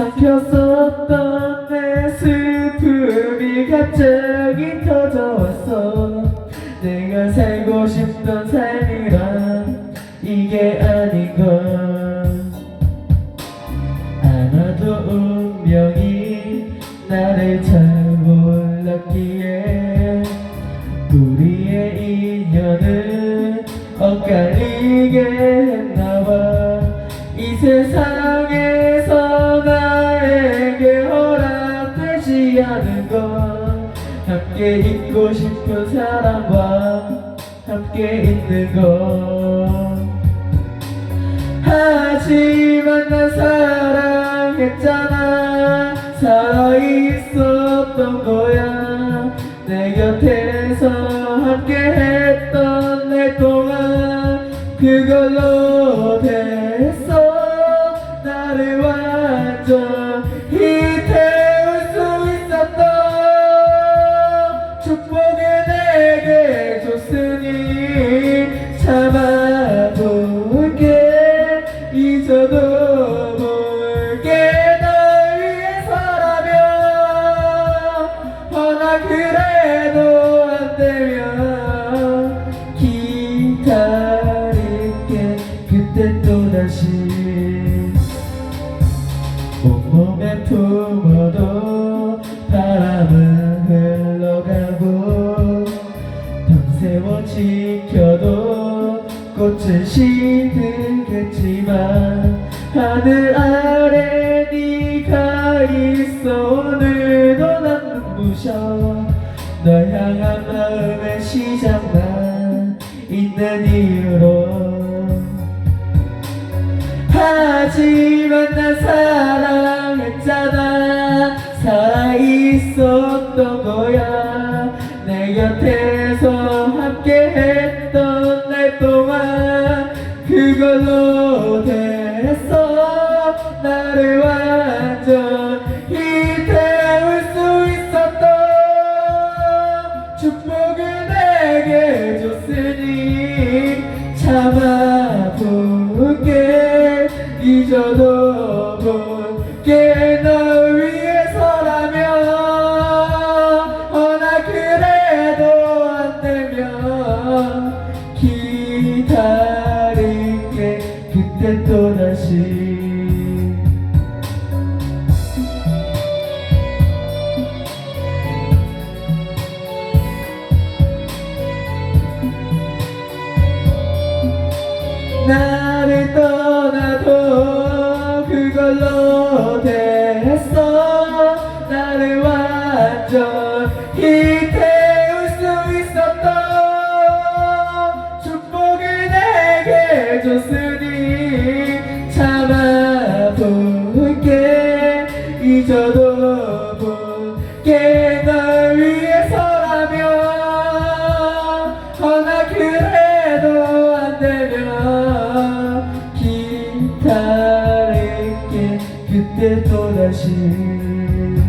삼켰었던 내 슬픔이 갑자기 터져왔어. 내가 살고 싶던 삶이란 이게 아닌걸. 아마도 운명이 나를 잘 몰랐기에 우리의 인연을 엇갈리게 했나봐. 이 세상 않은 건 함께 있고 싶은 사람과 함께 있는 것. 하지만 난 사랑했잖아. 살아있었던 거야. 내 곁에서 함께 했던 내 동안 그걸로 됐 나 그래도 안 되면 기다릴게. 그때 또 다시 온몸에 품어도 바람은 흘러가고 밤새워 지켜도 꽃은 시들겠지만 하늘 아 널 향한 마음의 시작만 있는 이유로. 하지만 난 사랑했잖아. 살아있었던 거야. 내 곁에서 함께 했던 날 동안 그걸로 됐어. 나를 완전 줬 나를 떠나도 그걸로 됐어. 나를 완전히 태울 수 있었던 축복을 내게 줬으니 참아볼게 잊어도 볼게 널 위해 আছে।